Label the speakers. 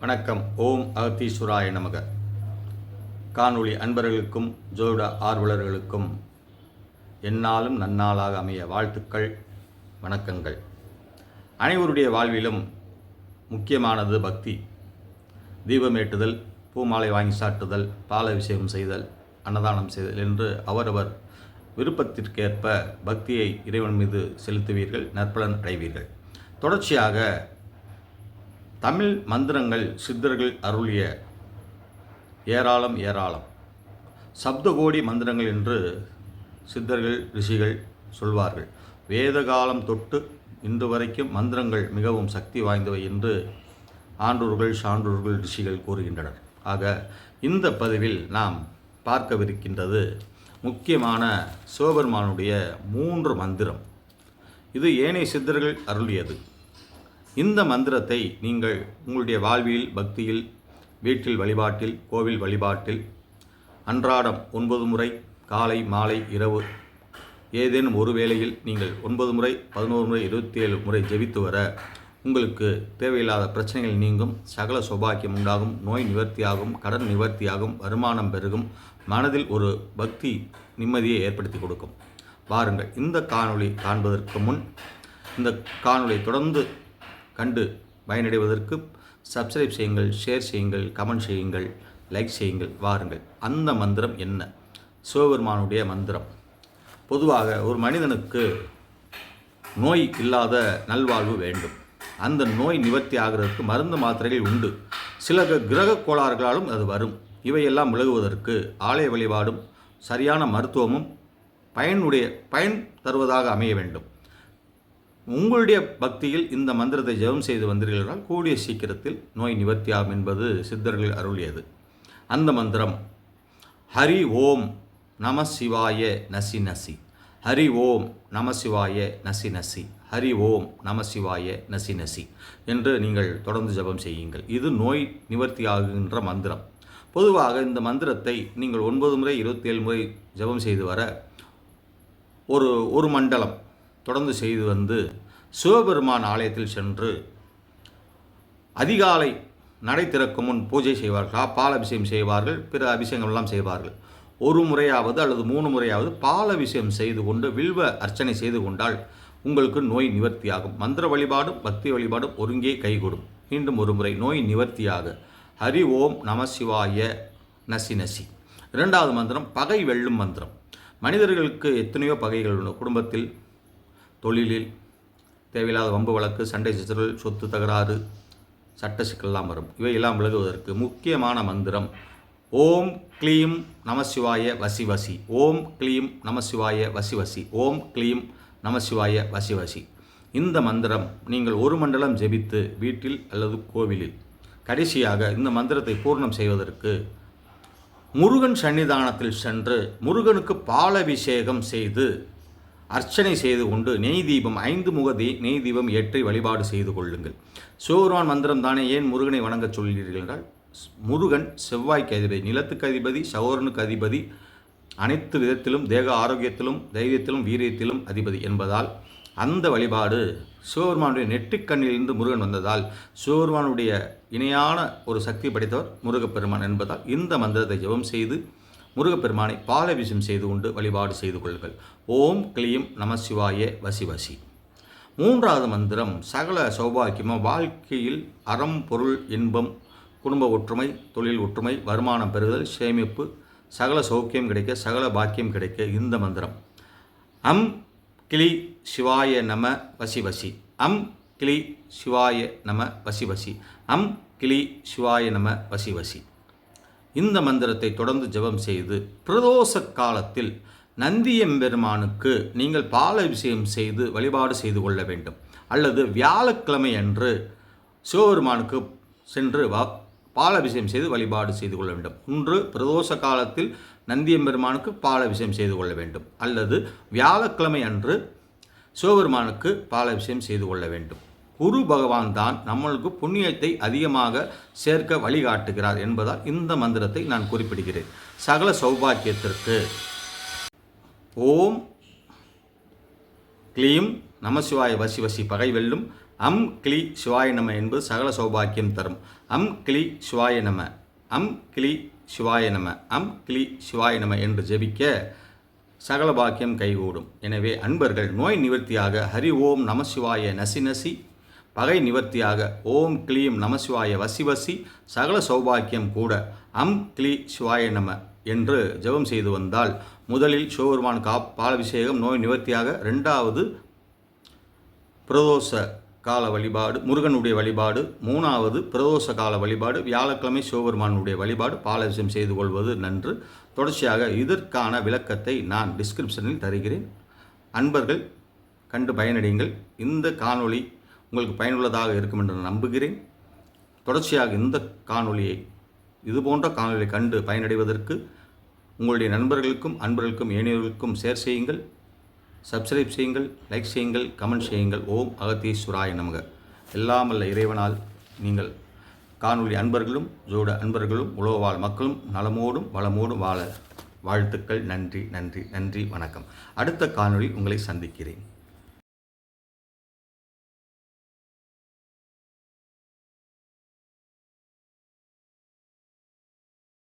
Speaker 1: வணக்கம். ஓம் அகத்தீஸ்வராய நமக. காணொளி அன்பர்களுக்கும் ஜோட ஆர்வலர்களுக்கும் என்னாலும் நன்னாளாக அமைய வாழ்த்துக்கள் வணக்கங்கள். அனைவருடைய வாழ்விலும் முக்கியமானது பக்தி. தீபமேட்டுதல் பூமாலை வாங்கி சாட்டுதல் பாலாபிஷேகம் செய்தல் அன்னதானம் செய்தல் என்று அவரவர் விருப்பத்திற்கேற்ப பக்தியை இறைவன் மீது செலுத்துவீர்கள் நற்பலன் அடைவீர்கள். தொடர்ச்சியாக தமிழ் மந்திரங்கள் சித்தர்கள் அருளிய ஏராளம் ஏராளம். சப்தகோடி மந்திரங்கள் என்று சித்தர்கள் ரிஷிகள் சொல்வார்கள். வேத காலம் தொட்டு இன்று வரைக்கும் மந்திரங்கள் மிகவும் சக்தி வாய்ந்தவை என்று ஆண்டோர்கள் சான்றோர்கள் ரிஷிகள் கூறுகின்றனர். ஆக இந்த பதிவில் நாம் பார்க்கவிருக்கின்றது முக்கியமான சிவபெருமானுடைய மூன்று மந்திரம். இது ஏனைய சித்தர்கள் அருளியது. இந்த மந்திரத்தை நீங்கள் உங்களுடைய வாழ்வில் பக்தியில் வீட்டில் வழிபாட்டில் கோவில் வழிபாட்டில் அன்றாடம் ஒன்பது முறை காலை மாலை இரவு ஏதேனும் ஒரு வேளையில் நீங்கள் ஒன்பது முறை பதினோரு முறை இருபத்தி ஏழு முறை ஜெபித்து வர உங்களுக்கு தேவையில்லாத பிரச்சனைகள் நீங்கும் சகல சௌபாக்கியம் உண்டாகும் நோய் நிவர்த்தியாகும் கடன் நிவர்த்தியாகும் வருமானம் பெருகும் மனதில் ஒரு பக்தி நிம்மதியை ஏற்படுத்தி கொடுக்கும். வாருங்கள் இந்த காணொளி காண்பதற்கு முன் இந்த காணொளி தொடர்ந்து கண்டு பயனடைவதற்கு சப்ஸ்கிரைப் செய்யுங்கள் ஷேர் செய்யுங்கள் கமெண்ட் செய்யுங்கள் லைக் செய்யுங்கள் வாருங்கள். அந்த மந்திரம் என்ன? சிவபெருமானுடைய மந்திரம். பொதுவாக ஒரு மனிதனுக்கு நோய் இல்லாத நல்வாழ்வு வேண்டும். அந்த நோய் நிவர்த்தி ஆகிறதுக்கு மருந்து மாத்திரைகள் உண்டு. சில கிரக கோளாறுகளாலும் அது வரும். இவையெல்லாம் விலகுவதற்கு ஆலய வழிபாடும் சரியான மருத்துவமும் பயனுடைய பயன் தருவதாக அமைய வேண்டும். உங்களுடைய பக்தியில் இந்த மந்திரத்தை ஜெபம் செய்து வந்தீர்கள் என்றால் கூடிய சீக்கிரத்தில் நோய் நிவர்த்தியாகும் என்பது சித்தர்கள் அருளியது. அந்த மந்திரம் ஹரி ஓம் நம சிவாய நசி நசி. ஹரி ஓம் நம சிவாய நசி நசி. ஹரி ஓம் நம சிவாய நசி நசி என்று நீங்கள் தொடர்ந்து ஜெபம் செய்யுங்கள். இது நோய் நிவர்த்தியாகின்ற மந்திரம். பொதுவாக இந்த மந்திரத்தை நீங்கள் ஒன்பது முறை இருபத்தி ஏழு முறை ஜெபம் செய்து வர ஒரு ஒரு மண்டலம் தொடர்ந்து செய்து வந்து சிவபெருமான் ஆலயத்தில் சென்று அதிகாலை நடை திறக்கும் முன் பூஜை செய்வார்கள் பால் அபிஷேகம் செய்வார்கள் பிற அபிஷேகமெல்லாம் செய்வார்கள். ஒரு முறையாவது அல்லது மூணு முறையாவது பால் அபிஷேகம் செய்து கொண்டு வில்வ அர்ச்சனை செய்து கொண்டால் உங்களுக்கு நோய் நிவர்த்தியாகும். மந்திர வழிபாடும் பக்தி வழிபாடும் ஒருங்கே கைகூடும். மீண்டும் ஒரு முறை நோய் நிவர்த்தியாக. ஹரி ஓம் நம சிவாய நசி நசி. இரண்டாவது மந்திரம் பகை வெல்லும் மந்திரம். மனிதர்களுக்கு எத்தனையோ பகைகள் உண்டு. குடும்பத்தில் தொழிலில் தேவையில்லாத வம்பு வழக்கு சண்டை சிற்றல் சொத்து தகராறு சட்ட சிக்கல்லாம் வரும். இவையெல்லாம் விலகுவதற்கு முக்கியமான மந்திரம் ஓம் க்ளீம் நமசிவாய வசி வசி. ஓம் க்ளீம் நமசிவாய வசி வசி. ஓம் க்ளீம் நமசிவாய வசி வசி. இந்த மந்திரம் நீங்கள் ஒரு மண்டலம் ஜெபித்து வீட்டில் அல்லது கோவிலில் கடைசியாக இந்த மந்திரத்தை பூர்ணம் செய்வதற்கு முருகன் சன்னிதானத்தில் சென்று முருகனுக்கு பாலபிஷேகம் செய்து அர்ச்சனை செய்து கொண்டு நெய் தீபம் ஐந்து முக தீ நெய் தீபம் ஏற்றி வழிபாடு செய்து கொள்ளுங்கள். சிவபெருமான் மந்திரம் தானே? ஏன் முருகனை வணங்கச் சொல்கிறீர்கள் என்றால் ஸ்- முருகன் செவ்வாய்க்கு அதிபதி நிலத்துக்கு அதிபதி சகோதரனுக்கு அதிபதி அனைத்து விதத்திலும் தேக ஆரோக்கியத்திலும் தைரியத்திலும் வீரியத்திலும் அதிபதி என்பதால் அந்த வழிபாடு சிவபெருமானுடைய நெற்றிக்கண்ணிலிருந்து முருகன் வந்ததால் சிவபெருமானுடைய இணையான ஒரு சக்தி படைத்தவர் முருகப்பெருமான் என்பதால் இந்த மந்திரத்தை ஜெபம் செய்து முருகப்பெருமானை பாலபிஷம் செய்து கொண்டு வழிபாடு செய்து கொள்ளுங்கள். ஓம் கிளியும் நம சிவாய வசி வசி. மூன்றாவது மந்திரம் சகல சௌபாக்கியமும் வாழ்க்கையில் அறம் பொருள் இன்பம் குடும்ப ஒற்றுமை தொழில் ஒற்றுமை வருமானம் பெறுதல் சேமிப்பு சகல சௌக்கியம் கிடைக்க சகல பாக்கியம் கிடைக்க இந்த மந்திரம். அம் கிளி சிவாய நம வசி வசி. அம் கிளி சிவாய நம வசி வசி. அம் கிளி சிவாய நம வசி வசி. இந்த மந்திரத்தை தொடர்ந்து ஜெபம் செய்து பிரதோஷ காலத்தில் நந்தியம்பெருமானுக்கு நீங்கள் பாலாபிஷேகம் செய்து வழிபாடு செய்து கொள்ள வேண்டும். அல்லது வியாழக்கிழமை அன்று சிவபெருமானுக்கு சென்று வ பாலாபிஷேகம் செய்து வழிபாடு செய்து கொள்ள வேண்டும். ஒன்று பிரதோஷ காலத்தில் நந்தியம்பெருமானுக்கு பாலாபிஷேகம் செய்து கொள்ள வேண்டும். அல்லது வியாழக்கிழமை அன்று சிவபெருமானுக்கு பாலாபிஷேகம் செய்து கொள்ள வேண்டும். குரு பகவான் தான் நம்மளுக்கு புண்ணியத்தை அதிகமாக சேர்க்க வழிகாட்டுகிறார் என்பதால் இந்த மந்திரத்தை நான் குறிப்பிடுகிறேன். சகல சௌபாக்கியத்திற்கு. ஓம். கிளீம். நமசிவாய வசி வசி பகை வெல்லும். அம் கிளி சிவாய நம என்பது சகல சௌபாக்கியம் தரும். அம் கிளி சிவாய நம. அம் கிளி சிவாய நம. அம் கிளி சிவாய நம என்று ஜெபிக்க சகல பாக்கியம் கைகூடும். எனவே அன்பர்கள் நோய் நிவர்த்தியாக ஹரி ஓம் நமசிவாய நசி நசி. பகை நிவர்த்தியாக. ஓம் கிளீம் நமசிவாய வசி வசி. சகல சௌபாக்கியம் கூட. அம் கிளி சிவாய நம என்று ஜெபம் செய்து வந்தால் முதலில் சிவபெருமான் கா பாலபிஷேகம் நோய் நிவர்த்தியாக. ரெண்டாவது பிரதோஷ கால வழிபாடு முருகனுடைய வழிபாடு. மூணாவது பிரதோஷ கால வழிபாடு வியாழக்கிழமை சிவபெருமானுடைய வழிபாடு பாலபிஷேகம் செய்து கொள்வது நன்று. தொடர்ச்சியாக இதற்கான விளக்கத்தை நான் டிஸ்கிரிப்ஷனில் தருகிறேன். அன்பர்கள் கண்டு பயனடையுங்கள். இந்த காணொளி உங்களுக்கு பயனுள்ளதாக இருக்கும் என்று நம்புகிறேன். தொடர்ச்சியாக இந்த காணொளியை இது போன்ற காணொளியை கண்டு பயனடைவதற்கு உங்களுடைய நண்பர்களுக்கும் அன்பர்களுக்கும் ஏனையவர்களுக்கும் ஷேர் செய்யுங்கள். சப்ஸ்கிரைப் செய்யுங்கள் லைக் செய்யுங்கள் கமெண்ட் செய்யுங்கள். ஓம் அகத்தீஸ்வராய நமக. எல்லாமல்ல இறைவனால் நீங்கள் காணொளி அன்பர்களும் ஜோட அன்பர்களும் உலகவாழ் மக்களும் நலமோடும் வளமோடும் வாழ வாழ்த்துக்கள். நன்றி நன்றி நன்றி வணக்கம். அடுத்த காணொளி உங்களை சந்திக்கிறேன்.